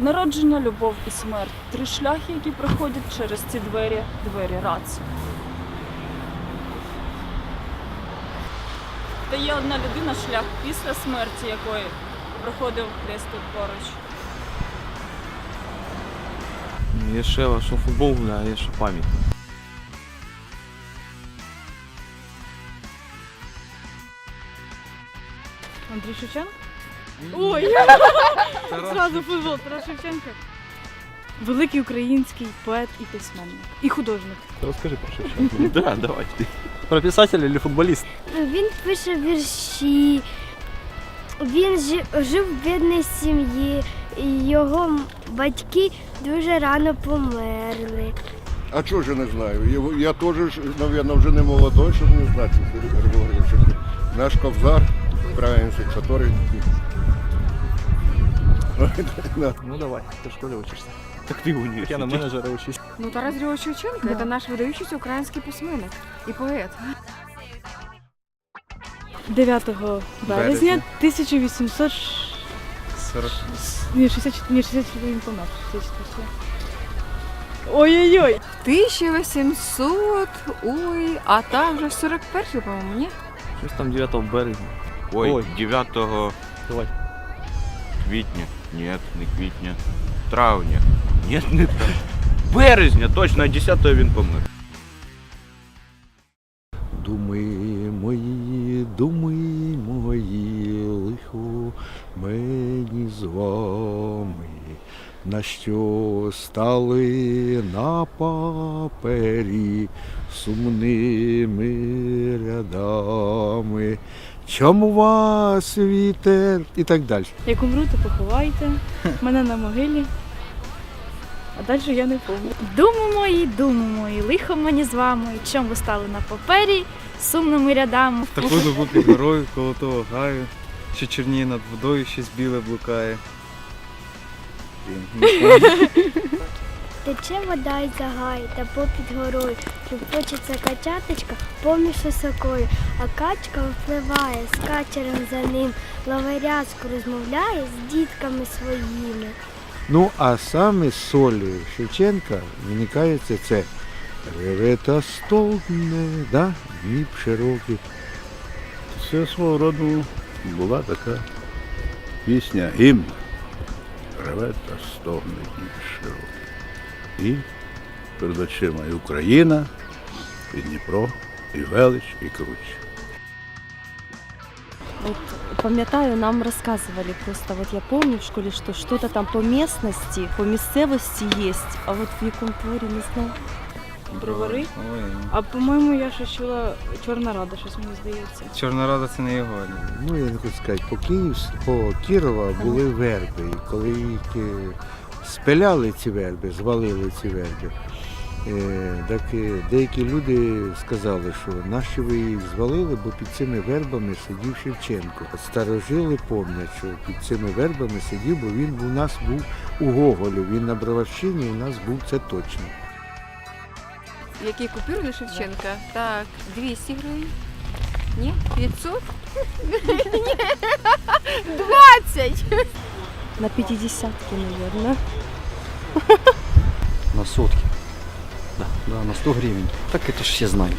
Народження, любов і смерть. Три шляхи, які проходять через ці двері, двері рації. Та є одна людина, шлях після смерті якої проходив десь тут поруч. Є ще що футбол гуляє, є ще пам'ять. Андрій Шевченко? Ой! Зразу футбол, Тарас Шевченко. Великий український поет і письменник. І художник. Розкажи про Шевченка. Да, давай. Про писателя чи футболіст? Він пише вірші. Він жив в бідній сім'ї. Його батьки дуже рано померли. А чого ж я не знаю? Я, теж, мабуть, вже не молодой, щоб не знати Григорій. Наш ковзар, український, який... Ну давай, ти в школі учишся. Так ти в Я на менеджера учусь. Ну, Тарас Григорович Шевченко это наш выдающийся український письменник і поет. 9 березня 1800... 40. Ні, 64, ні, 64 він помер. 64. Ой-ой-ой! 1800, ой, а там вже 41 по-моєму, ні? Щось там 9 березня. Ой, Ой. 9 Давай. квітня. Ні, не квітня. Травня. Ні, не травня. Березня, точно, а 10 він помер. Думи мої, думи мої, лихо мені з вами, на що стали на папері сумними рядами. Чому вас вітер і так далі. Як умру, то поховайте мене на могилі. А далі я не помню. Думи мої, думи мої, лихо мені з вами, чом ви стали на папері, сумними рядами. Таку добу під горою, коло того гаю, що чорніє над водою, щось біле блукає. Тече вода й загай, та попід горою. Трупочеться качаточка поміж сосокою, а качка впливає з качером за ним. Лаверязку розмовляє з дітками своїми. Ну, а саме з солі Шевченка виникає це це. Реве та стогне, да? Дніп широкий. Це свого роду була така пісня, гімн. Реве та стогне широкий. І перед очима і Україна, і Дніпро, і велич, і круче. Вот пам'ятаю, нам рассказывали просто, вот я помню в школе, что что-то там по местности, по місцевості есть, а вот в якому творі не знаю. Бровари. А по-моєму, я ще чула Чорна Рада, щось мені здається. Чорна рада це не його. Ну, я не хочу сказати, по Київ, по Кірова були верби. І коли їх е, спиляли ці верби, звалили ці верби, е, так е, деякі люди сказали, що нащо ви їх звалили, бо під цими вербами сидів Шевченко. Старожили пам'ятають, що під цими вербами сидів, бо він у нас був у Гоголю, він на Броварщині у нас був це точно. Які купюри Шевченка? Так, 200 гривень. Ні? 500? Ні. 20! На 50-ки, наверное. На сотки. Да, да, на 100 гривен. Так это ж все знают.